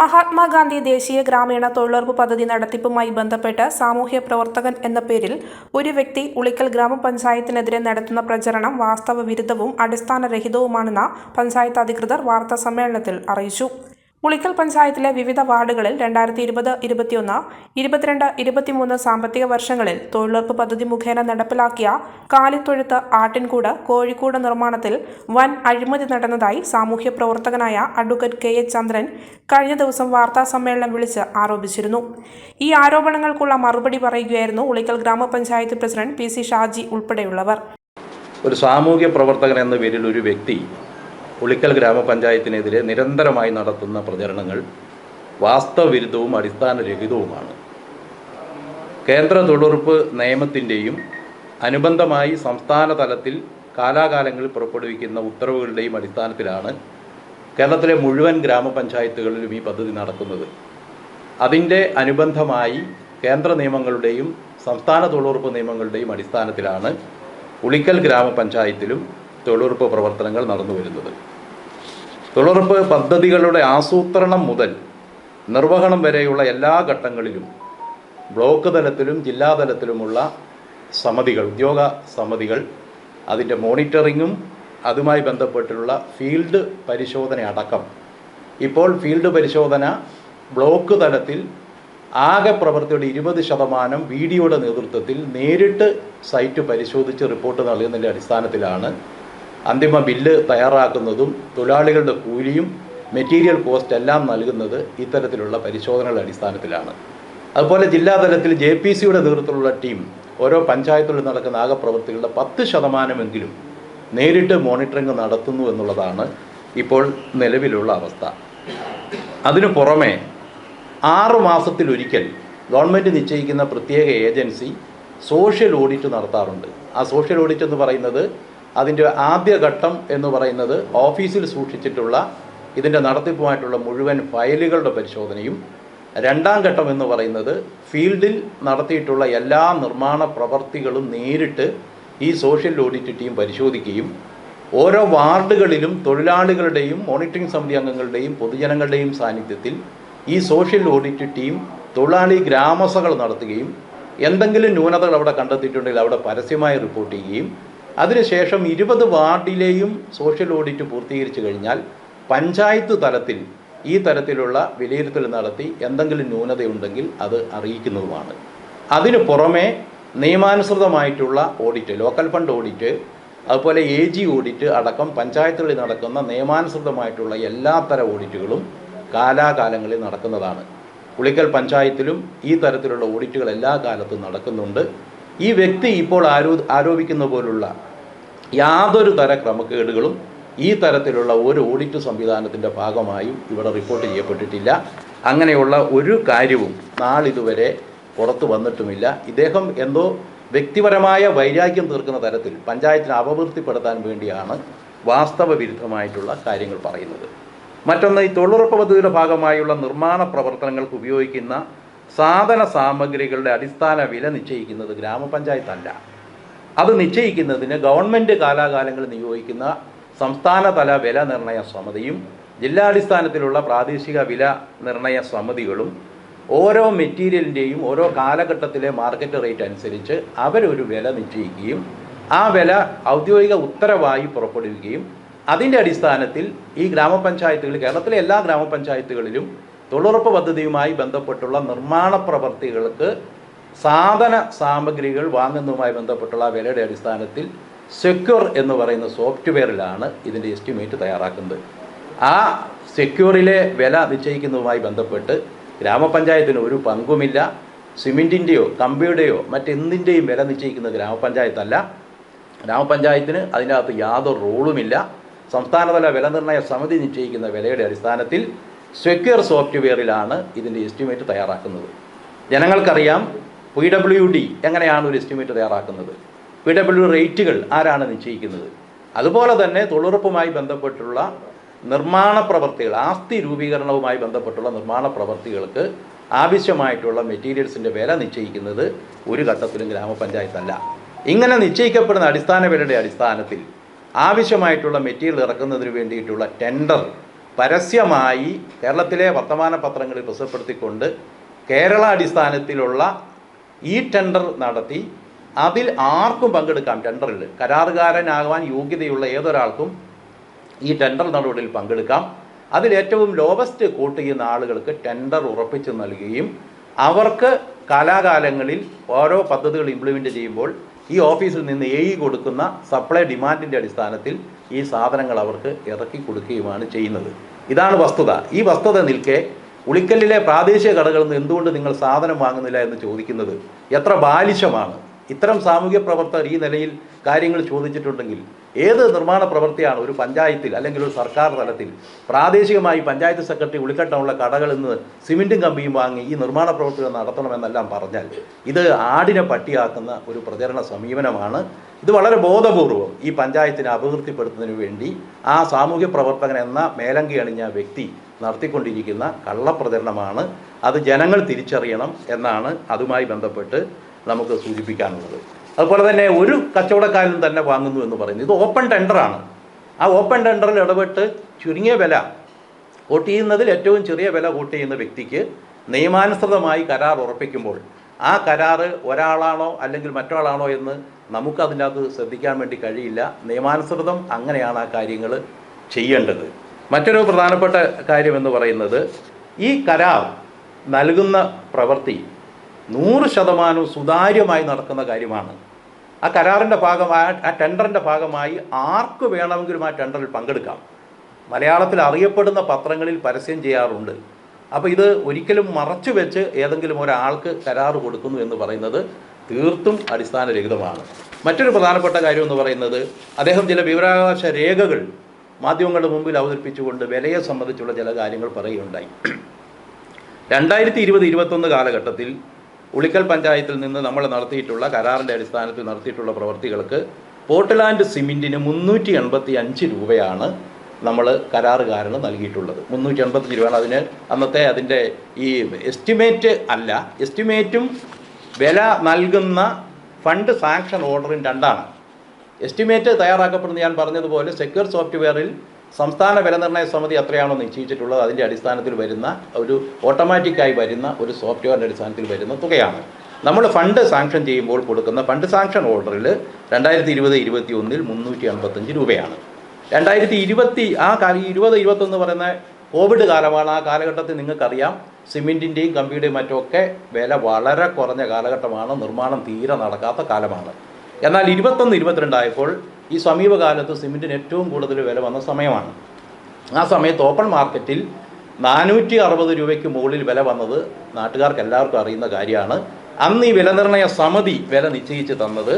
മഹാത്മാഗാന്ധി ദേശീയ ഗ്രാമീണ തൊഴിലുറപ്പ് പദ്ധതി നടത്തിപ്പുമായി ബന്ധപ്പെട്ട് സാമൂഹ്യ പ്രവർത്തകൻ എന്ന പേരിൽ ഒരു വ്യക്തി ഉളിക്കൽ ഗ്രാമപഞ്ചായത്തിനെതിരെ നടത്തുന്ന പ്രചരണം വാസ്തവ വിരുദ്ധവും അടിസ്ഥാനരഹിതവുമാണെന്ന് പഞ്ചായത്ത് അധികൃതർ വാർത്താ സമ്മേളനത്തിൽ അറിയിച്ചു. ഉളിക്കൽ പഞ്ചായത്തിലെ വിവിധ വാർഡുകളിൽ രണ്ടായിരത്തി ഇരുപത് ഇരുപത്തിയൊന്ന് ഇരുപത്തിരണ്ട് ഇരുപത്തിമൂന്ന് സാമ്പത്തിക വർഷങ്ങളിൽ തൊഴിലുറപ്പ് പദ്ധതി മുഖേന നടപ്പിലാക്കിയ കാലിത്തൊഴുത്ത് ആട്ടിൻകൂട് കോഴിക്കൂട് നിർമ്മാണത്തിൽ വൻ അഴിമതി നടന്നതായി സാമൂഹ്യ പ്രവർത്തകനായ അഡ്വക്കേറ്റ് കെ എച്ച് ചന്ദ്രൻ കഴിഞ്ഞ ദിവസം വാർത്താ സമ്മേളനം വിളിച്ച് ആരോപിച്ചിരുന്നു. ഈ ആരോപണങ്ങൾക്കുള്ള മറുപടി പറയുകയായിരുന്നു ഉളിക്കൽ ഗ്രാമപഞ്ചായത്ത് പ്രസിഡന്റ് പി സി ഷാജി ഉൾപ്പെടെയുള്ളവർ. ഒരു സാമൂഹ്യ പ്രവർത്തകൻ എന്ന പേരിൽ ഒരു വ്യക്തി ഉളിക്കൽ ഗ്രാമപഞ്ചായത്തിനെതിരെ നിരന്തരമായി നടത്തുന്ന പ്രചരണങ്ങൾ വാസ്തവവിരുദ്ധവും അടിസ്ഥാനരഹിതവുമാണ്. കേന്ദ്ര തൊഴിലുറപ്പ് നിയമത്തിന്റെയും അനുബന്ധമായി സംസ്ഥാന തലത്തിൽ കാലാകാലങ്ങളിൽ പുറപ്പെടുവിക്കുന്ന ഉത്തരവുകളുടെയും അടിസ്ഥാനത്തിലാണ് കേരളത്തിലെ മുഴുവൻ ഗ്രാമപഞ്ചായത്തുകളിലും ഈ പദ്ധതി നടക്കുന്നത്. അതിന്റെ അനുബന്ധമായി കേന്ദ്ര നിയമങ്ങളുടെയും സംസ്ഥാന തൊഴിലുറപ്പ് നിയമങ്ങളുടെയും അടിസ്ഥാനത്തിലാണ് ഉളിക്കൽ ഗ്രാമപഞ്ചായത്തിലും തൊഴിലുറപ്പ് പ്രവർത്തനങ്ങൾ നടന്നു വരുന്നത് തൊഴിലുറപ്പ് പദ്ധതികളുടെ ആസൂത്രണം മുതൽ നിർവഹണം വരെയുള്ള എല്ലാ ഘട്ടങ്ങളിലും ബ്ലോക്ക് തലത്തിലും ജില്ലാ തലത്തിലുമുള്ള സമിതികൾ ഉദ്യോഗ സമിതികൾ അതിന്റെ മോണിറ്ററിങ്ങും അതുമായി ബന്ധപ്പെട്ടുള്ള ഫീൽഡ് പരിശോധന അടക്കം. ഇപ്പോൾ ഫീൽഡ് പരിശോധന ബ്ലോക്ക് തലത്തിൽ ആകെ പ്രവൃത്തിയുടെ ഇരുപത് ശതമാനം വീഡിയോയുടെ നേതൃത്വത്തിൽ നേരിട്ട് സൈറ്റ് പരിശോധിച്ച് റിപ്പോർട്ട് നൽകുന്നതിന്റെ അടിസ്ഥാനത്തിലാണ് അന്തിമ ബില്ല് തയ്യാറാക്കുന്നതും തൊഴിലാളികളുടെ കൂലിയും മെറ്റീരിയൽ കോസ്റ്റ് എല്ലാം നൽകുന്നത് ഇത്തരത്തിലുള്ള പരിശോധനകളുടെ അടിസ്ഥാനത്തിലാണ്. അതുപോലെ ജില്ലാ തലത്തിൽ ജെ പി സിയുടെ നേതൃത്വത്തിലുള്ള ടീം ഓരോ പഞ്ചായത്തുകളിൽ നടക്കുന്ന ആകെ പ്രവൃത്തികളുടെ പത്ത് ശതമാനമെങ്കിലും നേരിട്ട് മോണിറ്ററിംഗ് നടത്തുന്നു എന്നുള്ളതാണ് ഇപ്പോൾ നിലവിലുള്ള അവസ്ഥ. അതിനു പുറമെ ആറ് മാസത്തിലൊരിക്കൽ ഗവൺമെന്റ് നിശ്ചയിക്കുന്ന പ്രത്യേക ഏജൻസി സോഷ്യൽ ഓഡിറ്റ് നടത്താറുണ്ട്. ആ സോഷ്യൽ ഓഡിറ്റ് എന്ന് പറയുന്നത് അതിന്റെ ആദ്യഘട്ടം എന്ന് പറയുന്നത് ഓഫീസിൽ സൂക്ഷിച്ചിട്ടുള്ള ഇതിന്റെ നടത്തിപ്പുമായിട്ടുള്ള മുഴുവൻ ഫയലുകളുടെ പരിശോധനയും രണ്ടാം ഘട്ടം എന്ന് പറയുന്നത് ഫീൽഡിൽ നടത്തിയിട്ടുള്ള എല്ലാ നിർമ്മാണ പ്രവർത്തികളും നേരിട്ട് ഈ സോഷ്യൽ ഓഡിറ്റ് ടീം പരിശോധിക്കുകയും ഓരോ വാർഡുകളിലും തൊഴിലാളികളുടെയും മോണിറ്ററിംഗ് സമിതി അംഗങ്ങളുടെയും പൊതുജനങ്ങളുടെയും സാന്നിധ്യത്തിൽ ഈ സോഷ്യൽ ഓഡിറ്റ് ടീം തൊഴിലാളി ഗ്രാമസഭകൾ നടത്തുകയും എന്തെങ്കിലും ന്യൂനതകൾ അവിടെ കണ്ടെത്തിയിട്ടുണ്ടെങ്കിൽ അവിടെ പരസ്യമായി റിപ്പോർട്ട് ചെയ്യുകയും അതിനുശേഷം ഇരുപത് വാർഡിലെയും സോഷ്യൽ ഓഡിറ്റ് പൂർത്തീകരിച്ചു കഴിഞ്ഞാൽ പഞ്ചായത്ത് തലത്തിൽ ഈ തരത്തിലുള്ള വിലയിരുത്തൽ നടത്തി എന്തെങ്കിലും ന്യൂനതയുണ്ടെങ്കിൽ അത് അറിയിക്കുന്നതുമാണ്. അതിനു പുറമെ നിയമാനുസൃതമായിട്ടുള്ള ഓഡിറ്റ് ലോക്കൽ ഫണ്ട് ഓഡിറ്റ് അതുപോലെ എ ജി ഓഡിറ്റ് അടക്കം പഞ്ചായത്തുകളിൽ നടക്കുന്ന നിയമാനുസൃതമായിട്ടുള്ള എല്ലാത്തരം ഓഡിറ്റുകളും കാലാകാലങ്ങളിൽ നടക്കുന്നതാണ്. പുളിക്കൽ പഞ്ചായത്തിലും ഈ തരത്തിലുള്ള ഓഡിറ്റുകൾ എല്ലാ കാലത്തും നടക്കുന്നുണ്ട്. ഈ വ്യക്തി ഇപ്പോൾ ആരോ ആരോപിക്കുന്ന പോലുള്ള യാതൊരു തര ക്രമക്കേടുകളും ഈ തരത്തിലുള്ള ഒരു ഓഡിറ്റ് സംവിധാനത്തിന്റെ ഭാഗമായും ഇവിടെ റിപ്പോർട്ട് ചെയ്യപ്പെട്ടിട്ടില്ല. അങ്ങനെയുള്ള ഒരു കാര്യവും നാളിതുവരെ പുറത്തു വന്നിട്ടുമില്ല. ഇദ്ദേഹം എന്തോ വ്യക്തിപരമായ വൈരാഗ്യം തീർക്കുന്ന തരത്തിൽ പഞ്ചായത്തിനെ അപവൃത്തിപ്പെടുത്താൻ വേണ്ടിയാണ് വാസ്തവ വിരുദ്ധമായിട്ടുള്ള കാര്യങ്ങൾ പറയുന്നത്. മറ്റൊന്ന് ഈ തൊഴിലുറപ്പ് പദ്ധതിയുടെ ഭാഗമായുള്ള നിർമ്മാണ പ്രവർത്തനങ്ങൾക്ക് ഉപയോഗിക്കുന്ന സാധന സാമഗ്രികളുടെ അടിസ്ഥാന വില നിശ്ചയിക്കുന്നത് ഗ്രാമപഞ്ചായത്തല്ല. അത് നിശ്ചയിക്കുന്നതിന് ഗവൺമെന്റ് കാലാകാലങ്ങളിൽ നിയോഗിക്കുന്ന സംസ്ഥാനതല വില നിർണയ സമിതിയും ജില്ലാടിസ്ഥാനത്തിലുള്ള പ്രാദേശിക വില നിർണയ സമിതികളും ഓരോ മെറ്റീരിയലിന്റെയും ഓരോ കാലഘട്ടത്തിലെ മാർക്കറ്റ് റേറ്റ് അനുസരിച്ച് അവരൊരു വില നിശ്ചയിക്കുകയും ആ വില ഔദ്യോഗിക ഉത്തരവായി പുറപ്പെടുവിക്കുകയും അതിന്റെ അടിസ്ഥാനത്തിൽ ഈ ഗ്രാമപഞ്ചായത്തുകൾ കേരളത്തിലെ എല്ലാ ഗ്രാമപഞ്ചായത്തുകളിലും തൊഴിലുറപ്പ് പദ്ധതിയുമായി ബന്ധപ്പെട്ടുള്ള നിർമ്മാണ പ്രവർത്തികൾക്ക് സാധന സാമഗ്രികൾ വാങ്ങുന്നതുമായി ബന്ധപ്പെട്ടുള്ള വിലയുടെ അടിസ്ഥാനത്തിൽ സെക്യൂർ എന്ന് പറയുന്ന സോഫ്റ്റ്വെയറിലാണ് ഇതിന്റെ എസ്റ്റിമേറ്റ് തയ്യാറാക്കുന്നത്. ആ സെക്യൂറിലെ വില നിശ്ചയിക്കുന്നതുമായി ബന്ധപ്പെട്ട് ഗ്രാമപഞ്ചായത്തിന് ഒരു പങ്കുമില്ല. സിമെന്റിന്റെയോ കമ്പിയുടെയോ മറ്റെന്തിന്റെയും വില നിശ്ചയിക്കുന്നത് ഗ്രാമപഞ്ചായത്തല്ല. ഗ്രാമപഞ്ചായത്തിന് അതിനകത്ത് യാതൊരു റോളുമില്ല. സംസ്ഥാനതല വില നിർണയ സമിതി നിശ്ചയിക്കുന്ന വിലയുടെ അടിസ്ഥാനത്തിൽ സെക്യൂർ സോഫ്റ്റ്വെയറിലാണ് ഇതിന്റെ എസ്റ്റിമേറ്റ് തയ്യാറാക്കുന്നത്. ജനങ്ങൾക്കറിയാം പി ഡബ്ല്യു ഡി എങ്ങനെയാണ് ഒരു എസ്റ്റിമേറ്റ് തയ്യാറാക്കുന്നത്. പി ഡബ്ല്യു റേറ്റുകൾ ആരാണ് നിശ്ചയിക്കുന്നത്. അതുപോലെ തന്നെ തൊഴിലുറപ്പുമായി ബന്ധപ്പെട്ടുള്ള നിർമ്മാണ പ്രവർത്തികൾ ആസ്തി രൂപീകരണവുമായി ബന്ധപ്പെട്ടുള്ള നിർമ്മാണ പ്രവർത്തികൾക്ക് ആവശ്യമായിട്ടുള്ള മെറ്റീരിയൽസിന്റെ വില നിശ്ചയിക്കുന്നത് ഒരു ഘട്ടത്തിലും ഗ്രാമപഞ്ചായത്തല്ല. ഇങ്ങനെ നിശ്ചയിക്കപ്പെടുന്ന അടിസ്ഥാന വിലയുടെ അടിസ്ഥാനത്തിൽ ആവശ്യമായിട്ടുള്ള മെറ്റീരിയൽ ഇറക്കുന്നതിന് വേണ്ടിയിട്ടുള്ള ടെൻഡർ പരസ്യമായി കേരളത്തിലെ വർത്തമാന പത്രങ്ങളിൽ പ്രസിദ്ധപ്പെടുത്തിക്കൊണ്ട് കേരള അടിസ്ഥാനത്തിലുള്ള ഈ ടെൻഡർ നടത്തി അതിൽ ആർക്കും പങ്കെടുക്കാം. ടെൻഡറിൽ കരാറുകാരനാകാൻ യോഗ്യതയുള്ള ഏതൊരാൾക്കും ഈ ടെൻഡർ നടപടിയിൽ പങ്കെടുക്കാം. അതിൽ ഏറ്റവും ലോവസ്റ്റ് കോട്ട് ചെയ്യുന്ന ആളുകൾക്ക് ടെൻഡർ ഉറപ്പിച്ച് നൽകുകയും അവർക്ക് കാലാകാലങ്ങളിൽ ഓരോ പദ്ധതികൾ ഇംപ്ലിമെന്റ് ചെയ്യുമ്പോൾ ഈ ഓഫീസിൽ നിന്ന് എഴുതി കൊടുക്കുന്ന സപ്ലൈ ഡിമാൻഡിന്റെ അടിസ്ഥാനത്തിൽ ഈ സാധനങ്ങൾ അവർക്ക് ഇറക്കി കൊടുക്കുകയുമാണ് ചെയ്യുന്നത്. ഇതാണ് വസ്തുത. ഈ വസ്തുത നിൽക്കെ ഉളിക്കല്ലിലെ പ്രാദേശിക കടകളിൽ നിന്ന് എന്തുകൊണ്ട് നിങ്ങൾ സാധനം വാങ്ങുന്നില്ല എന്ന് ചോദിക്കുന്നത് എത്ര ബാലിശമാണ്. ഇത്തരം സാമൂഹ്യ പ്രവർത്തകർ ഈ നിലയിൽ കാര്യങ്ങൾ ചോദിച്ചിട്ടുണ്ടെങ്കിൽ ഏത് നിർമ്മാണ പ്രവൃത്തിയാണ് ഒരു പഞ്ചായത്തിൽ അല്ലെങ്കിൽ ഒരു സർക്കാർ തലത്തിൽ പ്രാദേശികമായി പഞ്ചായത്ത് സെക്രട്ടറി ഉളിക്കട്ടമുള്ള കടകളിൽ നിന്ന് സിമെന്റും കമ്പിയും വാങ്ങി ഈ നിർമ്മാണ പ്രവൃത്തികൾ നടത്തണമെന്നെല്ലാം പറഞ്ഞാൽ ഇത് ആടിനെ പട്ടിയാക്കുന്ന ഒരു പ്രചരണ സമീപനമാണ്. ഇത് വളരെ ബോധപൂർവം ഈ പഞ്ചായത്തിനെ അഭിവൃദ്ധിപ്പെടുത്തുന്നതിന് വേണ്ടി ആ സാമൂഹ്യ പ്രവർത്തകൻ എന്ന മേലങ്കി അണിഞ്ഞ വ്യക്തി നടത്തിക്കൊണ്ടിരിക്കുന്ന കള്ളപ്രചരണമാണ്. അത് ജനങ്ങൾ തിരിച്ചറിയണം എന്നാണ് അതുമായി ബന്ധപ്പെട്ട് നമുക്ക് സൂചിപ്പിക്കാനുള്ളത്. അതുപോലെ തന്നെ ഒരു കച്ചവടക്കാരനും തന്നെ വാങ്ങുന്നു എന്ന് പറയുന്നു. ഇത് ഓപ്പൺ ടെൻഡറാണ് ആ ഓപ്പൺ ടെൻഡറിൽ ഇടപെട്ട് ചുരുങ്ങിയ വില വോട്ട് ചെയ്യുന്നതിൽ ഏറ്റവും ചെറിയ വില വോട്ട് ചെയ്യുന്ന വ്യക്തിക്ക് നിയമാനുസൃതമായി കരാർ ഉറപ്പിക്കുമ്പോൾ ആ കരാറ് ഒരാളാണോ അല്ലെങ്കിൽ മറ്റൊരാളാണോ എന്ന് നമുക്ക് അതിന്റെ അകത്ത് ശ്രദ്ധിക്കാൻ വേണ്ടി കഴിയില്ല. നിയമാനുസൃതം അങ്ങനെയാണ് ആ കാര്യങ്ങൾ ചെയ്യേണ്ടത്. മറ്റൊരു പ്രധാനപ്പെട്ട കാര്യം എന്ന് പറയുന്നത് ഈ കരാർ നൽകുന്ന പ്രവൃത്തി നൂറ് ശതമാനവും സുതാര്യമായി നടക്കുന്ന കാര്യമാണ്. ആ കരാറിന്റെ ഭാഗമായ ആ ടെൻഡറിന്റെ ഭാഗമായി ആർക്ക് വേണമെങ്കിലും ആ ടെൻഡറിൽ പങ്കെടുക്കാം. മലയാളത്തിൽ അറിയപ്പെടുന്ന പത്രങ്ങളിൽ പരസ്യം ചെയ്യാറുണ്ട്. അപ്പോൾ ഇത് ഒരിക്കലും മറച്ചു വെച്ച് ഏതെങ്കിലും ഒരാൾക്ക് കരാർ കൊടുക്കുന്നു എന്ന് പറയുന്നത് തീർത്തും അടിസ്ഥാനരഹിതമാണ്. മറ്റൊരു പ്രധാനപ്പെട്ട കാര്യം എന്ന് പറയുന്നത് അദ്ദേഹം ചില വിവരാവകാശ രേഖകൾ മാധ്യമങ്ങളുടെ മുമ്പിൽ അവതരിപ്പിച്ചുകൊണ്ട് വിലയെ സംബന്ധിച്ചുള്ള ചില കാര്യങ്ങൾ പറയുകയുണ്ടായി. രണ്ടായിരത്തി ഇരുപത് ഇരുപത്തൊന്ന് കാലഘട്ടത്തിൽ ഉളിക്കൽ പഞ്ചായത്തിൽ നിന്ന് നമ്മൾ നടത്തിയിട്ടുള്ള കരാറിന്റെ അടിസ്ഥാനത്തിൽ നടത്തിയിട്ടുള്ള പ്രവർത്തികൾക്ക് പോർട്ട്ലാൻഡ് സിമെന്റിന് മുന്നൂറ്റി എൺപത്തി അഞ്ച് രൂപയാണ് നമ്മൾ കരാറുകാരന് നൽകിയിട്ടുള്ളത്. മുന്നൂറ്റി എൺപത്തഞ്ച് രൂപയാണ് അതിന് അന്നത്തെ അതിന്റെ ഈ എസ്റ്റിമേറ്റ് അല്ല. എസ്റ്റിമേറ്റും വില നൽകുന്ന ഫണ്ട് സാങ്ഷൻ ഓർഡറും രണ്ടാണ്. എസ്റ്റിമേറ്റ് തയ്യാറാക്കപ്പെടുന്ന ഞാൻ പറഞ്ഞതുപോലെ സെക്യൂർ സോഫ്റ്റ്വെയറിൽ സംസ്ഥാന വിലനിർണയ സമിതി എത്രയാണോ നിശ്ചയിച്ചിട്ടുള്ളത് അതിന്റെ അടിസ്ഥാനത്തിൽ വരുന്ന ഒരു ഓട്ടോമാറ്റിക്കായി വരുന്ന ഒരു സോഫ്റ്റ്വെയറിന്റെ അടിസ്ഥാനത്തിൽ വരുന്ന തുകയാണ്. നമ്മൾ ഫണ്ട് സാങ്ഷൻ ചെയ്യുമ്പോൾ കൊടുക്കുന്ന ഫണ്ട് സാങ്ഷൻ ഓർഡറിൽ രണ്ടായിരത്തി ഇരുപത് ഇരുപത്തി ഒന്നിൽ മുന്നൂറ്റി അൻപത്തഞ്ച് രൂപയാണ്. രണ്ടായിരത്തി ഇരുപത്തി ആ കാല ഇരുപത് ഇരുപത്തൊന്ന് പറയുന്ന കോവിഡ് കാലമാണ്. ആ കാലഘട്ടത്തിൽ നിങ്ങൾക്കറിയാം സിമെന്റിന്റെയും കമ്പിയുടെയും മറ്റുമൊക്കെ വില വളരെ കുറഞ്ഞ കാലഘട്ടമാണ്. നിർമ്മാണം തീരെ നടക്കാത്ത കാലമാണ്. എന്നാൽ ഇരുപത്തൊന്ന് ഇരുപത്തിരണ്ടായപ്പോൾ ഈ സമീപകാലത്ത് സിമെന്റിന് ഏറ്റവും കൂടുതൽ വില വന്ന സമയമാണ്. ആ സമയത്ത് ഓപ്പൺ മാർക്കറ്റിൽ നാനൂറ്റി അറുപത് രൂപയ്ക്ക് മുകളിൽ വില വന്നത് നാട്ടുകാർക്ക് എല്ലാവർക്കും അറിയുന്ന കാര്യമാണ്. അന്ന് ഈ വിലനിർണയ സമിതി വില നിശ്ചയിച്ച് തന്നത്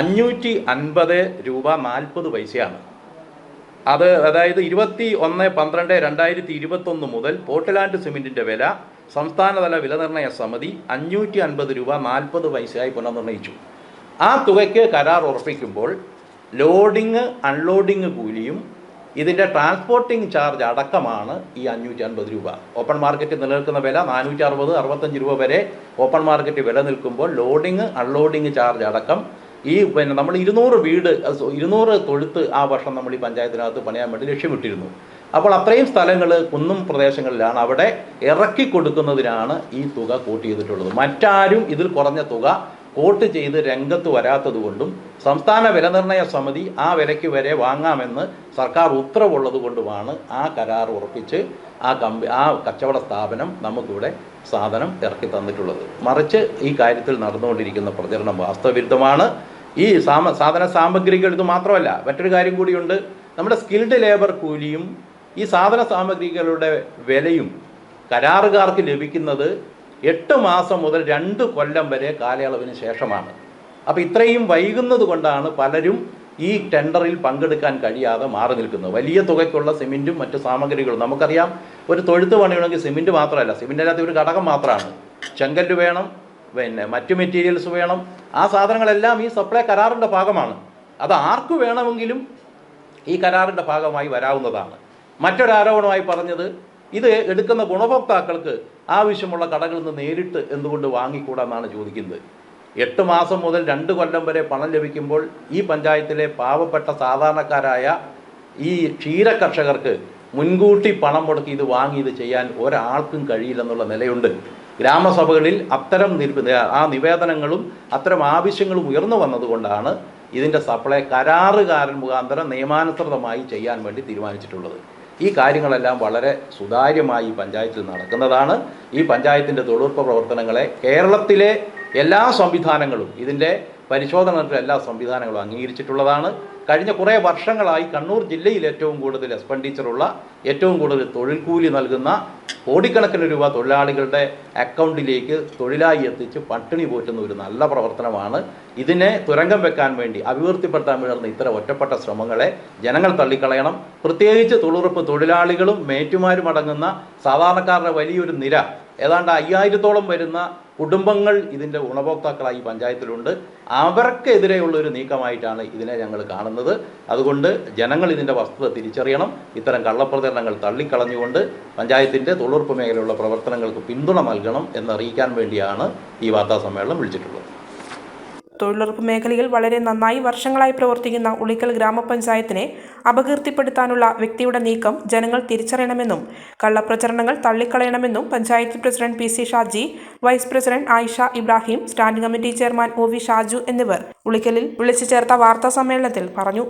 അഞ്ഞൂറ്റി അൻപത് രൂപ നാൽപ്പത് പൈസയാണ്. അത് അതായത് ഇരുപത്തി ഒന്ന് പന്ത്രണ്ട് രണ്ടായിരത്തി ഇരുപത്തൊന്ന് മുതൽ പോർട്ട്ലാൻഡ് സിമെന്റിന്റെ വില സംസ്ഥാനതല വിലനിർണയ സമിതി അഞ്ഞൂറ്റി അൻപത് രൂപ നാൽപ്പത് പൈസയായി പുനർനിർണയിച്ചു. ആ തുകയ്ക്ക് കരാർ ഉറപ്പിക്കുമ്പോൾ ലോഡിങ് അൺലോഡിങ് കൂലിയും ഇതിന്റെ ട്രാൻസ്പോർട്ടിങ് ചാർജ് അടക്കമാണ് ഈ അഞ്ഞൂറ്റി അൻപത് രൂപ. ഓപ്പൺ മാർക്കറ്റ് നിലനിൽക്കുന്ന വില നാനൂറ്റി അറുപത് അറുപത്തഞ്ച് രൂപ വരെ ഓപ്പൺ മാർക്കറ്റ് വില നിൽക്കുമ്പോൾ ലോഡിങ് അൺലോഡിങ് ചാർജ് അടക്കം ഈ പിന്നെ നമ്മൾ ഇരുന്നൂറ് വീട് ഇരുന്നൂറ് തൊഴുത്ത് ആ വർഷം നമ്മൾ ഈ പഞ്ചായത്തിനകത്ത് പണിയാൻ വേണ്ടി ലക്ഷ്യമിട്ടിരുന്നു. അപ്പോൾ അത്രയും സ്ഥലങ്ങൾ കുന്നും പ്രദേശങ്ങളിലാണ് അവിടെ ഇറക്കി കൊടുക്കുന്നതിനാണ് ഈ തുക കോട്ട് ചെയ്തിട്ടുള്ളത് മറ്റാരും ഇതിൽ കുറഞ്ഞ തുക കോട്ട് ചെയ്ത് രംഗത്ത് വരാത്തതുകൊണ്ടും സംസ്ഥാന വിലനിർണയ സമിതി ആ വിലയ്ക്ക് വരെ വാങ്ങാമെന്ന് സർക്കാർ ഉത്തരവുള്ളത് കൊണ്ടുമാണ് ആ കരാർ ഉറപ്പിച്ച് ആ കമ്പി ആ കച്ചവട സ്ഥാപനം നമുക്കിവിടെ സാധനം ഇറക്കി തന്നിട്ടുള്ളത്. മറിച്ച് ഈ കാര്യത്തിൽ നടന്നുകൊണ്ടിരിക്കുന്ന പ്രചരണം വാസ്തവവിരുദ്ധമാണ് ഈ സാമ സാധന സാമഗ്രികൾ ഇത് മാത്രമല്ല മറ്റൊരു കാര്യം കൂടിയുണ്ട്. നമ്മുടെ സ്കിൽഡ് ലേബർ കൂലിയും ഈ സാധന സാമഗ്രികളുടെ വിലയും കരാറുകാർക്ക് ലഭിക്കുന്നത് എട്ട് മാസം മുതൽ രണ്ട് കൊല്ലം വരെ കാലയളവിന് ശേഷമാണ്. അപ്പോൾ ഇത്രയും വൈകുന്നത് കൊണ്ടാണ് പലരും ഈ ടെൻഡറിൽ പങ്കെടുക്കാൻ കഴിയാതെ മാറി നിൽക്കുന്നത്. വലിയ തുകയ്ക്കുള്ള സിമെന്റും മറ്റു സാമഗ്രികളും നമുക്കറിയാം. ഒരു തൊഴുത്ത് പണിയണമെങ്കിൽ സിമെന്റ് മാത്രമല്ല സിമെന്റിനകത്ത് ഒരു ഘടകം മാത്രമാണ്. ചെങ്കല്ല് വേണം പിന്നെ മറ്റു മെറ്റീരിയൽസ് വേണം. ആ സാധനങ്ങളെല്ലാം ഈ സപ്ലൈ കരാറിന്റെ ഭാഗമാണ്. അത് ആർക്ക് വേണമെങ്കിലും ഈ കരാറിന്റെ ഭാഗമായി വരാവുന്നതാണ്. മറ്റൊരാരോപണമായി പറഞ്ഞത് ഇത് എടുക്കുന്ന ഗുണഭോക്താക്കൾക്ക് ആവശ്യമുള്ള കടകളിൽ നിന്ന് നേരിട്ട് എന്തുകൊണ്ട് വാങ്ങിക്കൂടാന്നാണ് ചോദിക്കുന്നത്. എട്ട് മാസം മുതൽ രണ്ട് കൊല്ലം വരെ പണം ലഭിക്കുമ്പോൾ ഈ പഞ്ചായത്തിലെ പാവപ്പെട്ട സാധാരണക്കാരായ ഈ ക്ഷീര കർഷകർക്ക് മുൻകൂട്ടി പണം മുടക്കി ഇത് വാങ്ങി ഇത് ചെയ്യാൻ ഒരാൾക്കും കഴിയില്ലെന്നുള്ള നിലയുണ്ട്. ഗ്രാമസഭകളിൽ അത്തരം ആ നിവേദനങ്ങളും അത്തരം ആവശ്യങ്ങളും ഉയർന്നു വന്നതുകൊണ്ടാണ് ഇതിന്റെ സപ്ലൈ കരാറുകാരൻ മുഖാന്തരം നിയമാനുസൃതമായി ചെയ്യാൻ വേണ്ടി തീരുമാനിച്ചിട്ടുള്ളത്. ഈ കാര്യങ്ങളെല്ലാം വളരെ സുതാര്യമായി പഞ്ചായത്തിൽ നടക്കുന്നതാണ്. ഈ പഞ്ചായത്തിന്റെ തൊഴിലുറപ്പ് പ്രവർത്തനങ്ങളെ കേരളത്തിലെ എല്ലാ സംവിധാനങ്ങളും ഇതിന്റെ പരിശോധനകളുടെ എല്ലാ സംവിധാനങ്ങളും അംഗീകരിച്ചിട്ടുള്ളതാണ്. കഴിഞ്ഞ കുറേ വർഷങ്ങളായി കണ്ണൂർ ജില്ലയിൽ ഏറ്റവും കൂടുതൽ എക്സ്പെൻഡിച്ചറുള്ള ഏറ്റവും കൂടുതൽ തൊഴിൽ കൂലി നൽകുന്ന കോടിക്കണക്കിന് രൂപ തൊഴിലാളികളുടെ അക്കൗണ്ടിലേക്ക് തൊഴിലായി എത്തിച്ച് പട്ടിണി പോറ്റുന്ന ഒരു നല്ല പ്രവർത്തനമാണ്. ഇതിനെ തുരങ്കം വെക്കാൻ വേണ്ടി അഭിവൃദ്ധിപ്പെടുത്താൻ വേണ്ടുന്ന ഇത്തരം ഒറ്റപ്പെട്ട ശ്രമങ്ങളെ ജനങ്ങൾ തള്ളിക്കളയണം. പ്രത്യേകിച്ച് തൊഴിലുറപ്പ് തൊഴിലാളികളും മേറ്റുമാരും അടങ്ങുന്ന സാധാരണക്കാരുടെ വലിയൊരു നിര. ഏതാണ്ട് അയ്യായിരത്തോളം വരുന്ന കുടുംബങ്ങൾ ഇതിന്റെ ഗുണഭോക്താക്കളായി പഞ്ചായത്തിലുണ്ട്. അവർക്കെതിരെയുള്ള ഒരു നീക്കമായിട്ടാണ് ഇതിനെ ഞങ്ങൾ കാണുന്നത്. അതുകൊണ്ട് ജനങ്ങൾ ഇതിന്റെ വസ്തുത തിരിച്ചറിയണം. ഇത്തരം കള്ളപ്രചരണങ്ങൾ തള്ളിക്കളഞ്ഞുകൊണ്ട് പഞ്ചായത്തിന്റെ തൊഴിലുറപ്പ് മേഖലയിലുള്ള പ്രവർത്തനങ്ങൾക്ക് പിന്തുണ നൽകണം എന്നറിയിക്കാൻ വേണ്ടിയാണ് ഈ വാർത്താ സമ്മേളനം വിളിച്ചിട്ടുള്ളത്. തൊഴിലുറപ്പ് മേഖലയിൽ വളരെ നന്നായി വർഷങ്ങളായി പ്രവർത്തിക്കുന്ന ഉളിക്കൽ ഗ്രാമപഞ്ചായത്തിനെ അപകീർത്തിപ്പെടുത്താനുള്ള വ്യക്തിയുടെ നീക്കം ജനങ്ങൾ തിരിച്ചറിയണമെന്നും കള്ളപ്രചരണങ്ങൾ തള്ളിക്കളയണമെന്നും panchayat president P C Shaji vice president Ayisha Ibrahim standing committee chairman O V Shaju എന്നിവർ ഉളിക്കലിൽ വിളിച്ചു ചേർത്ത വാർത്താ സമ്മേളനത്തിൽ പറഞ്ഞു.